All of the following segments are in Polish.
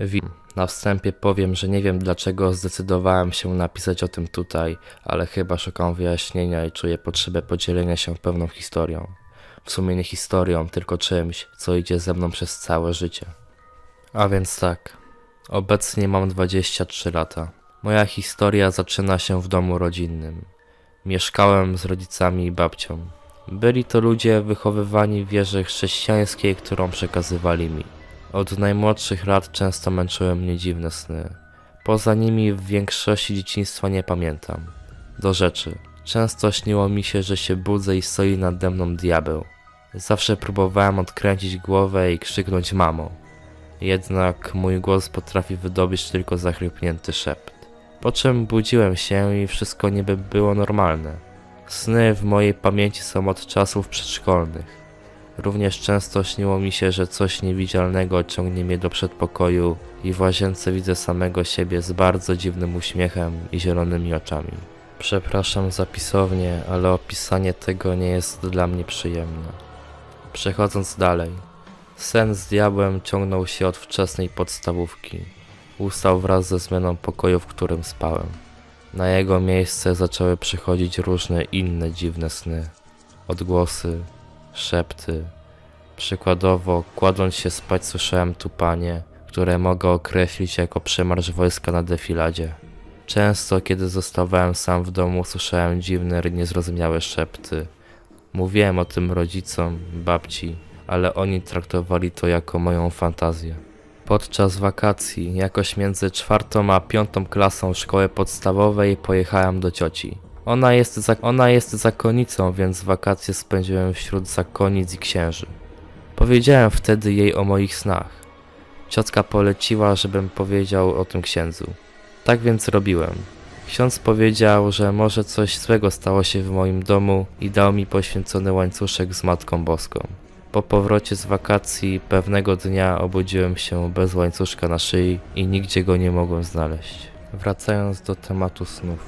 Wi- Na wstępie powiem, że nie wiem dlaczego zdecydowałem się napisać o tym tutaj, ale chyba szukam wyjaśnienia i czuję potrzebę podzielenia się pewną historią. W sumie nie historią, tylko czymś, co idzie ze mną przez całe życie. A więc tak, obecnie mam 23 lata. Moja historia zaczyna się w domu rodzinnym. Mieszkałem z rodzicami i babcią. Byli to ludzie wychowywani w wierze chrześcijańskiej, którą przekazywali mi. Od najmłodszych lat często męczyły mnie dziwne sny. Poza nimi w większości dzieciństwa nie pamiętam. Do rzeczy. Często śniło mi się, że się budzę i stoi nade mną diabeł. Zawsze próbowałem odkręcić głowę i krzyknąć mamo. Jednak mój głos potrafi wydobyć tylko zachrypnięty szept. Po czym budziłem się i wszystko niby było normalne. Sny w mojej pamięci są od czasów przedszkolnych. Również często śniło mi się, że coś niewidzialnego ciągnie mnie do przedpokoju i w łazience widzę samego siebie z bardzo dziwnym uśmiechem i zielonymi oczami. Przepraszam za pisownię, ale opisanie tego nie jest dla mnie przyjemne. Przechodząc dalej. Sen z diabłem ciągnął się od wczesnej podstawówki. Ustał wraz ze zmianą pokoju, w którym spałem. Na jego miejsce zaczęły przychodzić różne inne dziwne sny. Odgłosy, szepty. Przykładowo, kładąc się spać, słyszałem tupanie, które mogę określić jako przemarsz wojska na defiladzie. Często, kiedy zostawałem sam w domu, słyszałem dziwne, niezrozumiałe szepty. Mówiłem o tym rodzicom, babci, ale oni traktowali to jako moją fantazję. Podczas wakacji, jakoś między czwartą a piątą klasą szkoły podstawowej, pojechałem do cioci. Ona jest, za- ona jest zakonnicą, więc wakacje spędziłem wśród zakonic i księży. Powiedziałem wtedy jej o moich snach. Ciotka poleciła, żebym powiedział o tym księdzu. Tak więc robiłem. Ksiądz powiedział, że może coś złego stało się w moim domu i dał mi poświęcony łańcuszek z Matką Boską. Po powrocie z wakacji pewnego dnia obudziłem się bez łańcuszka na szyi i nigdzie go nie mogłem znaleźć. Wracając do tematu snów.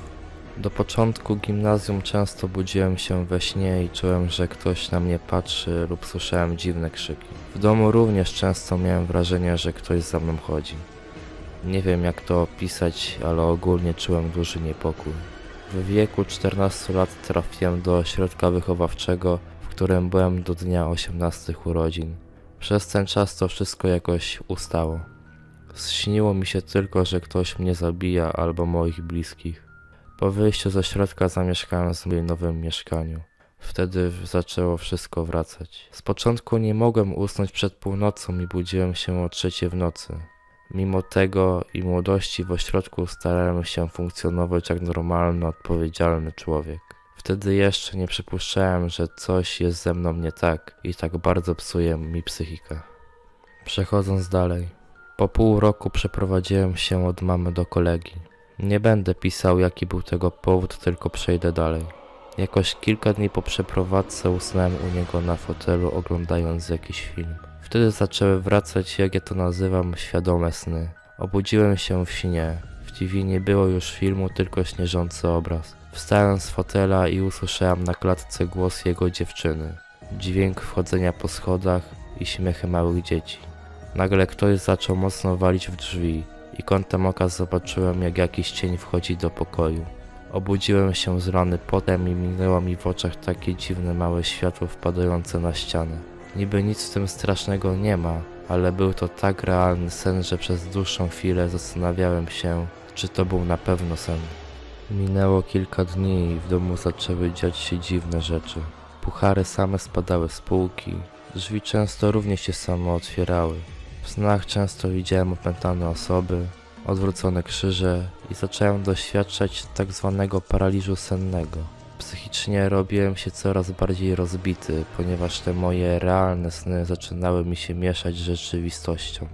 Do początku gimnazjum często budziłem się we śnie i czułem, że ktoś na mnie patrzy lub słyszałem dziwne krzyki. W domu również często miałem wrażenie, że ktoś za mną chodzi. Nie wiem jak to opisać, ale ogólnie czułem duży niepokój. W wieku 14 lat trafiłem do ośrodka wychowawczego, w którym byłem do dnia 18 urodzin. Przez ten czas to wszystko jakoś ustało. Śniło mi się tylko, że ktoś mnie zabija albo moich bliskich. Po wyjściu ze środka zamieszkałem w moim nowym mieszkaniu. Wtedy zaczęło wszystko wracać. Z początku nie mogłem usnąć przed północą i budziłem się o trzeciej w nocy. Mimo tego i młodości w ośrodku starałem się funkcjonować jak normalny, odpowiedzialny człowiek. Wtedy jeszcze nie przypuszczałem, że coś jest ze mną nie tak i tak bardzo psuje mi psychikę. Przechodząc dalej. Po pół roku przeprowadziłem się od mamy do kolegi. Nie będę pisał jaki był tego powód, tylko przejdę dalej. Jakoś kilka dni po przeprowadzce usnąłem u niego na fotelu oglądając jakiś film. Wtedy zaczęły wracać, jak ja to nazywam, świadome sny. Obudziłem się w śnie. W TV nie było już filmu, tylko śnieżący obraz. Wstałem z fotela i usłyszałem na klatce głos jego dziewczyny. Dźwięk wchodzenia po schodach i śmiechy małych dzieci. Nagle ktoś zaczął mocno walić w drzwi i kątem oka zobaczyłem, jak jakiś cień wchodzi do pokoju. Obudziłem się z rany potem i minęło mi w oczach takie dziwne małe światło wpadające na ścianę. Niby nic w tym strasznego nie ma, ale był to tak realny sen, że przez dłuższą chwilę zastanawiałem się, czy to był na pewno sen. Minęło kilka dni i w domu zaczęły dziać się dziwne rzeczy. Puchary same spadały z półki, drzwi często również się same otwierały. W snach często widziałem opętane osoby, odwrócone krzyże i zacząłem doświadczać tak zwanego paraliżu sennego. Psychicznie robiłem się coraz bardziej rozbity, ponieważ te moje realne sny zaczynały mi się mieszać z rzeczywistością.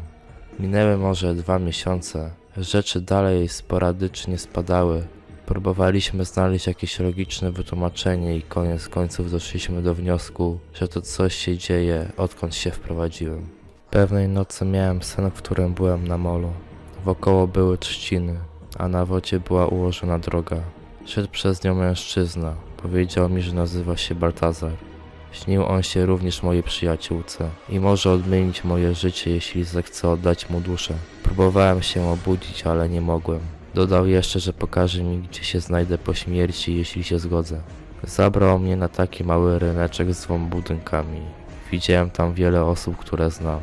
Minęły może dwa miesiące, rzeczy dalej sporadycznie spadały. Próbowaliśmy znaleźć jakieś logiczne wytłumaczenie i koniec końców doszliśmy do wniosku, że to coś się dzieje, odkąd się wprowadziłem. Pewnej nocy miałem sen, w którym byłem na molu. Wokoło były trzciny, a na wodzie była ułożona droga. Szedł przez nią mężczyzna. Powiedział mi, że nazywa się Baltazar. Śnił on się również mojej przyjaciółce i może odmienić moje życie, jeśli zechce oddać mu duszę. Próbowałem się obudzić, ale nie mogłem. Dodał jeszcze, że pokaże mi, gdzie się znajdę po śmierci, jeśli się zgodzę. Zabrał mnie na taki mały ryneczek z dwoma budynkami. Widziałem tam wiele osób, które znam.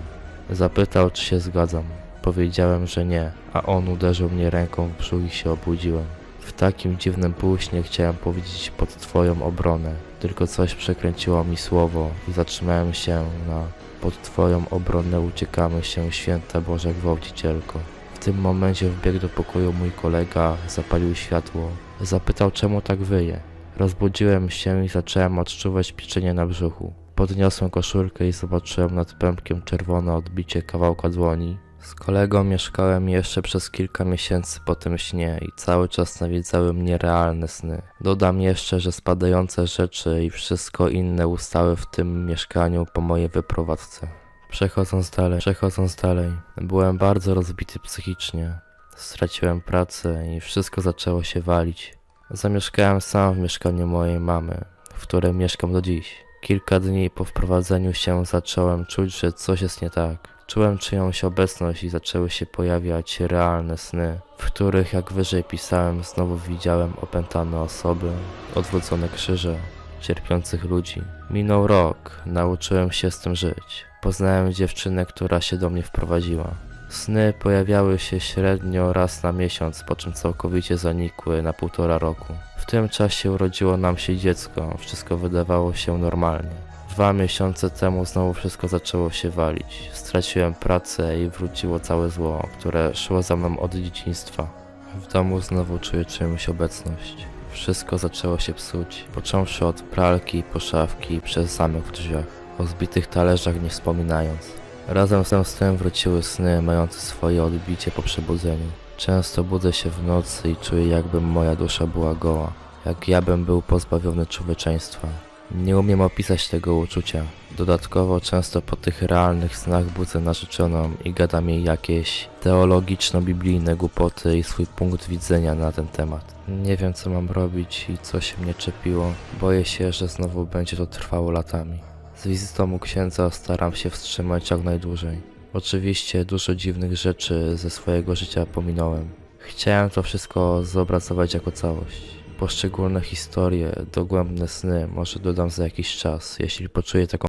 Zapytał, czy się zgadzam. Powiedziałem, że nie, a on uderzył mnie ręką w brzuch i się obudziłem. W takim dziwnym półśnie chciałem powiedzieć pod twoją obronę, tylko coś przekręciło mi słowo i zatrzymałem się na pod twoją obronę uciekamy się, święta Boża Gwałcicielko. W tym momencie wbiegł do pokoju mój kolega, zapalił światło. Zapytał, czemu tak wyje. Rozbudziłem się i zacząłem odczuwać pieczenie na brzuchu. Podniosłem koszulkę i zobaczyłem nad pępkiem czerwone odbicie kawałka dłoni. Z kolegą mieszkałem jeszcze przez kilka miesięcy po tym śnie i cały czas nawiedzały mnie realne sny. Dodam jeszcze, że spadające rzeczy i wszystko inne ustały w tym mieszkaniu po mojej wyprowadzce. Przechodząc dalej, przechodząc dalej, byłem bardzo rozbity psychicznie. Straciłem pracę i wszystko zaczęło się walić. Zamieszkałem sam w mieszkaniu mojej mamy, w którym mieszkam do dziś. Kilka dni po wprowadzeniu się zacząłem czuć, że coś jest nie tak. Czułem czyjąś obecność i zaczęły się pojawiać realne sny, w których, jak wyżej pisałem, znowu widziałem opętane osoby, odwrócone krzyże, cierpiących ludzi. Minął rok, nauczyłem się z tym żyć. Poznałem dziewczynę, która się do mnie wprowadziła. Sny pojawiały się średnio raz na miesiąc, po czym całkowicie zanikły na półtora roku. W tym czasie urodziło nam się dziecko, wszystko wydawało się normalnie. Dwa miesiące temu znowu wszystko zaczęło się walić. Straciłem pracę i wróciło całe zło, które szło za mną od dzieciństwa. W domu znowu czuję czyjąś obecność. Wszystko zaczęło się psuć, począwszy od pralki, poszawki, przez zamek w drzwiach, o zbitych talerzach nie wspominając. Razem z tym wróciły sny mające swoje odbicie po przebudzeniu. Często budzę się w nocy i czuję jakby moja dusza była goła, jak ja bym był pozbawiony człowieczeństwa. Nie umiem opisać tego uczucia. Dodatkowo często po tych realnych snach budzę narzeczoną i gadam jej jakieś teologiczno-biblijne głupoty i swój punkt widzenia na ten temat. Nie wiem co mam robić i co się mnie czepiło. Boję się, że znowu będzie to trwało latami. Z wizytą u księdza staram się wstrzymać jak najdłużej. Oczywiście dużo dziwnych rzeczy ze swojego życia pominąłem. Chciałem to wszystko zobrazować jako całość. Poszczególne historie, dogłębne sny może dodam za jakiś czas, jeśli poczuję taką